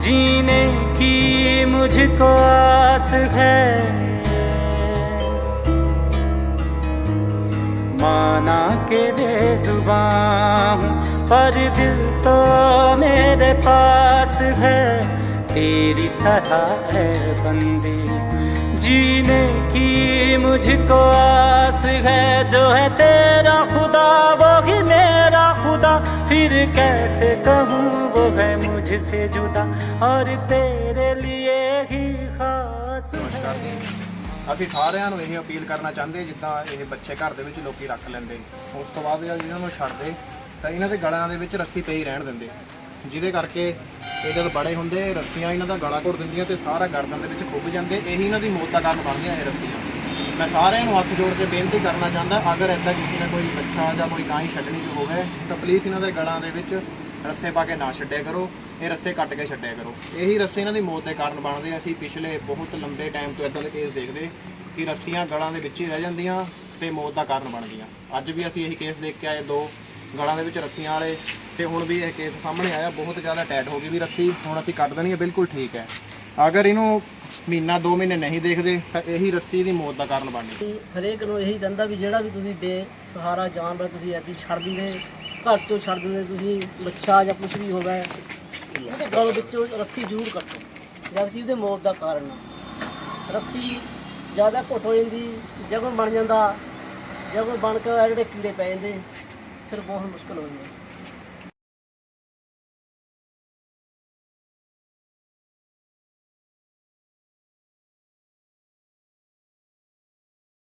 जीने की मुझको आस है। माना के बेजुबान पर दिल तो मेरे पास है। तेरी तरह है बंदी, जीने की मुझको आस है। जो है तेरा खुदा, वो ही मेरा खुदा। फिर कैसे कहूँ है मुझसे जुदा और तेरे लिए ही खास है ਕਰਦੇ ਹਾਂ। ਅਸੀਂ ਸਾਰਿਆਂ ਨੂੰ ਇਹ ਅਪੀਲ ਕਰਨਾ ਚਾਹੁੰਦੇ ਜਿੱਦਾਂ ਇਹ ਬੱਚੇ ਘਰ ਦੇ ਵਿੱਚ ਲੋਕੀ ਰੱਖ ਲੈਂਦੇ ਉਸ ਤੋਂ ਬਾਅਦ ਜਦ ਇਹਨਾਂ ਨੂੰ ਛੱਡਦੇ ਤਾਂ ਇਹਨਾਂ ਦੇ ਗਲਾਂ ਦੇ ਵਿੱਚ ਰੱਸੀ ਪਈ ਰਹਿਣ ਦਿੰਦੇ ਜਿਹਦੇ ਕਰਕੇ ਇਹ ਜਦ ਬੜੇ ਹੁੰਦੇ ਰੱਸੀਆਂ ਇਹਨਾਂ ਦਾ ਗਲਾ ਘੁੱਟ ਦਿੰਦੀਆਂ ਤੇ ਸਾਰਾ ਗਰਦਨ ਦੇ ਵਿੱਚ ਖੁੱਭ ਜਾਂਦੇ ਇਹੀ ਇਹਨਾਂ ਦੀ ਮੌਤ ਦਾ ਕਾਰਨ ਬਣਦੀਆਂ ਇਹ ਰੱਸੀਆਂ ਮੈਂ ਸਾਰਿਆਂ ਨੂੰ ਹੱਥ ਜੋੜ ਕੇ ਬੇਨਤੀ ਕਰਨਾ ਚਾਹੁੰਦਾ ਅਗਰ ਐਦਾਂ ਕਿਸੇ ਨੇ ਕੋਈ ਬੱਚਾ ਜਾਂ ਕੋਈ ਗਾਂ ਹੀ ਛੱਡਣੀ ਜੋ ਹੋਵੇ ਤਾਂ ਪਲੀਜ਼ ਇਹਨਾਂ ਦੇ ਗਲਾਂ ਦੇ ਵਿੱਚ ਰੱਸੇ ਪਾ ਕੇ ਨਾ ਛੱਡਿਆ ਕਰੋ, ਇਹ ਰੱਸੇ ਕੱਟ ਕੇ ਛੱਡਿਆ ਕਰੋ। ਇਹੀ ਰੱਸੇ ਇਹਨਾਂ ਦੀ ਮੌਤ ਦੇ ਕਾਰਨ ਬਣਦੇ ਅਸੀਂ ਪਿਛਲੇ ਬਹੁਤ ਲੰਬੇ ਟਾਈਮ ਤੋਂ ਇਦਾਂ ਦੇ ਕੇਸ ਦੇਖਦੇ ਕਿ ਰੱਸੀਆਂ ਗਲਾਂ ਦੇ ਵਿੱਚ ਹੀ ਰਹਿ ਜਾਂਦੀਆਂ ਤੇ ਮੌਤ ਦਾ ਕਾਰਨ ਬਣਦੀਆਂ। ਅੱਜ ਵੀ ਅਸੀਂ ਇਹੀ ਕੇਸ ਦੇਖ ਕੇ ਆਏ ਦੋ ਗਲਾਂ ਦੇ ਵਿੱਚ ਰੱਸੀਆਂ ਵਾਲੇ ਤੇ ਹੁਣ ਵੀ ਇਹ ਕੇਸ ਸਾਹਮਣੇ ਆਇਆ। ਬਹੁਤ ਜ਼ਿਆਦਾ ਟਾਈਟ ਹੋ ਗਈ ਵੀ ਰੱਸੀ, ਹੁਣ ਅਸੀਂ ਕੱਟ ਦੇਣੀ ਹੈ, ਬਿਲਕੁਲ ਠੀਕ ਹੈ। ਅਗਰ ਇਹਨੂੰ ਮਹੀਨਾ 2 ਮਹੀਨੇ ਨਹੀਂ ਦੇਖਦੇ, ਤਾਂ ਇਹੀ ਰੱਸੀ ਦੀ ਮੌਤ ਦਾ ਕਾਰਨ ਬਣਦੀ ਹਰੇਕ ਨੂੰ ਇਹੀ ਰਹਿੰਦਾ ਵੀ ਜਿਹੜਾ ਵੀ ਤੁਸੀਂ ਬੇ ਸਹਾਰਾ ਜਾਨਵਰ ਤੁਸੀਂ ਐਦੀ ਛੱਡ ਦਿੰਦੇ ਘਰ ਤੋਂ ਛੱਡ ਦਿੰਦੇ, ਤੁਸੀਂ ਬੱਚਾ ਜਾਂ ਕੁਝ ਵੀ ਹੋਵੇ, ਉਹਦੇ ਗਲ ਵਿੱਚੋਂ ਰੱਸੀ ਜ਼ਰੂਰ ਕੱਟੋ ਜਦਕਿ ਉਹਦੇ ਮੌਤ ਦਾ ਕਾਰਨ ਆ। ਰੱਸੀ ਜ਼ਿਆਦਾ ਘੁੱਟ ਹੋ ਜਾਂਦੀ, ਜਦੋਂ ਬਣ ਜਾਂਦਾ, ਜਦੋਂ ਬਣ ਕੇ ਜਿਹੜੇ ਕੀੜੇ ਪੈ ਜਾਂਦੇ, ਫਿਰ ਬਹੁਤ ਮੁਸ਼ਕਲ ਹੋ ਜਾਂਦਾ